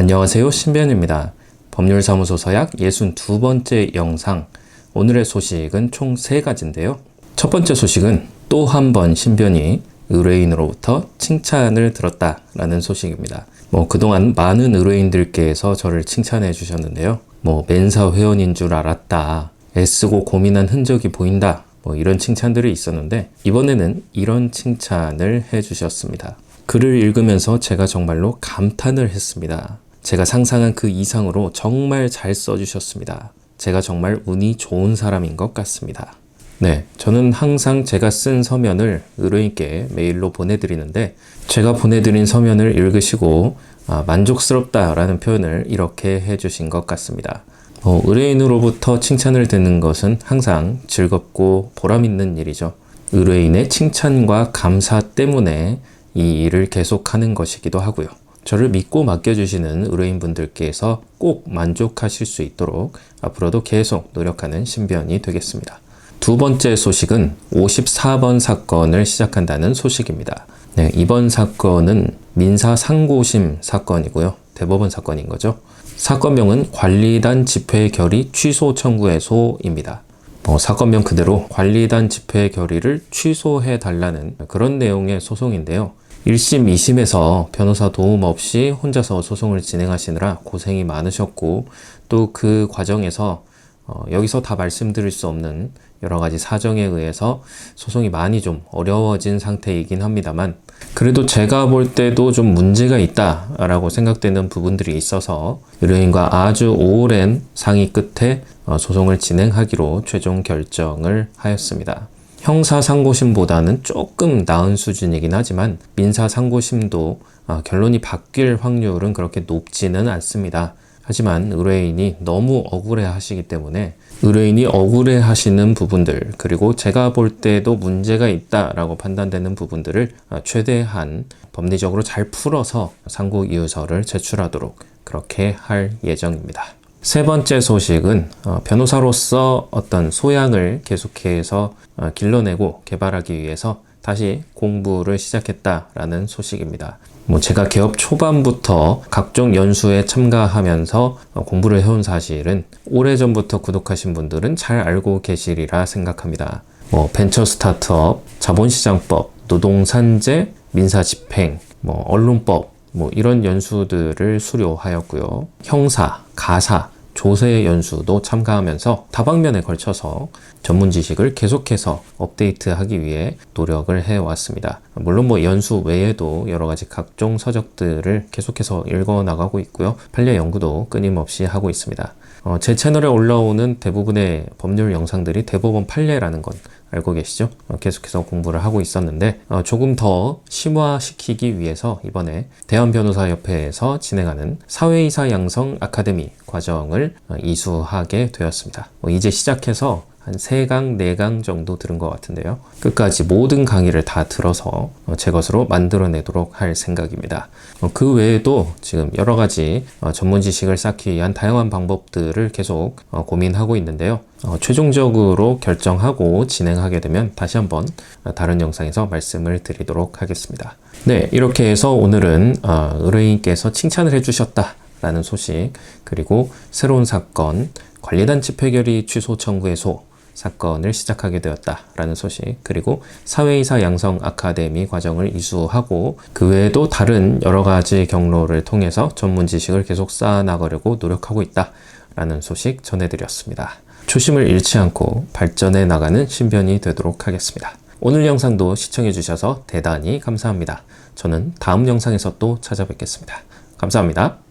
안녕하세요. 신변입니다. 법률사무소 서약 62번째 영상. 오늘의 소식은 총 3가지인데요. 첫 번째 소식은 또 한 번 신변이 의뢰인으로부터 칭찬을 들었다라는 소식입니다. 뭐 그동안 많은 의뢰인들께서 저를 칭찬해 주셨는데요. 뭐 맨사 회원인 줄 알았다. 애쓰고 고민한 흔적이 보인다. 뭐 이런 칭찬들이 있었는데 이번에는 이런 칭찬을 해 주셨습니다. 글을 읽으면서 제가 정말로 감탄을 했습니다. 제가 상상한 그 이상으로 정말 잘 써주셨습니다. 제가 정말 운이 좋은 사람인 것 같습니다. 네, 저는 항상 제가 쓴 서면을 의뢰인께 메일로 보내드리는데 제가 보내드린 서면을 읽으시고 아, 만족스럽다라는 표현을 이렇게 해주신 것 같습니다. 어, 의뢰인으로부터 칭찬을 듣는 것은 항상 즐겁고 보람 있는 일이죠. 의뢰인의 칭찬과 감사 때문에 이 일을 계속하는 것이기도 하고요. 저를 믿고 맡겨주시는 의뢰인분들께서 꼭 만족하실 수 있도록 앞으로도 계속 노력하는 신변이 되겠습니다. 두 번째 소식은 54번 사건을 시작한다는 소식입니다. 네, 이번 사건은 민사 상고심 사건이고요. 대법원 사건인 거죠. 사건명은 관리단 집회 결의 취소 청구 해소입니다. 어, 사건명 그대로 관리단 집회 결의를 취소해 달라는 그런 내용의 소송인데요. 1심, 2심에서 변호사 도움 없이 혼자서 소송을 진행하시느라 고생이 많으셨고 또 그 과정에서 어, 여기서 다 말씀드릴 수 없는 여러 가지 사정에 의해서 소송이 많이 좀 어려워진 상태이긴 합니다만 그래도 제가 볼 때도 좀 문제가 있다라고 생각되는 부분들이 있어서 의뢰인과 아주 오랜 상의 끝에 어, 소송을 진행하기로 최종 결정을 하였습니다. 형사 상고심보다는 조금 나은 수준이긴 하지만 민사 상고심도 아, 결론이 바뀔 확률은 그렇게 높지는 않습니다. 하지만 의뢰인이 너무 억울해 하시기 때문에 의뢰인이 억울해 하시는 부분들 그리고 제가 볼 때도 문제가 있다라고 판단되는 부분들을 아, 최대한 법리적으로 잘 풀어서 상고 이유서를 제출하도록 그렇게 할 예정입니다. 세 번째 소식은 어, 변호사로서 어떤 소양을 계속해서 어, 길러내고 개발하기 위해서 다시 공부를 시작했다라는 소식입니다. 뭐 제가 개업 초반부터 각종 연수에 참가하면서 어, 공부를 해온 사실은 오래전부터 구독하신 분들은 잘 알고 계시리라 생각합니다. 뭐 벤처 스타트업, 자본시장법, 노동산재, 민사집행, 뭐 언론법, 뭐 이런 연수들을 수료하였고요. 형사, 가사, 조세 연수도 참가하면서 다방면에 걸쳐서 전문 지식을 계속해서 업데이트하기 위해 노력을 해왔습니다. 물론 뭐 연수 외에도 여러 가지 각종 서적들을 계속해서 읽어 나가고 있고요. 판례 연구도 끊임없이 하고 있습니다. 어, 제 채널에 올라오는 대부분의 법률 영상들이 대법원 판례라는 건 알고 계시죠? 어, 계속해서 공부를 하고 있었는데 어, 조금 더 심화시키기 위해서 이번에 대한변호사협회에서 진행하는 사회이사 양성 아카데미 과정을 어, 이수하게 되었습니다. 뭐 이제 시작해서 한 3강, 4강 정도 들은 것 같은데요. 끝까지 모든 강의를 다 들어서 어, 제 것으로 만들어내도록 할 생각입니다. 어, 그 외에도 지금 여러 가지 어, 전문 지식을 쌓기 위한 다양한 방법들을 계속 고민하고 있는데요. 최종적으로 결정하고 진행하게 되면 다시 한번 다른 영상에서 말씀을 드리도록 하겠습니다. 네, 이렇게 해서 오늘은 의뢰인께서 칭찬을 해주셨다. 라는 소식, 그리고 새로운 사건, 관리단 집회결의 취소 청구해소, 사건을 시작하게 되었다라는 소식 그리고 사회이사 양성 아카데미 과정을 이수하고 그 외에도 다른 여러 가지 경로를 통해서 전문 지식을 계속 쌓아나가려고 노력하고 있다라는 소식 전해드렸습니다. 초심을 잃지 않고 발전해 나가는 신변이 되도록 하겠습니다. 오늘 영상도 시청해 주셔서 대단히 감사합니다. 저는 다음 영상에서 또 찾아뵙겠습니다. 감사합니다.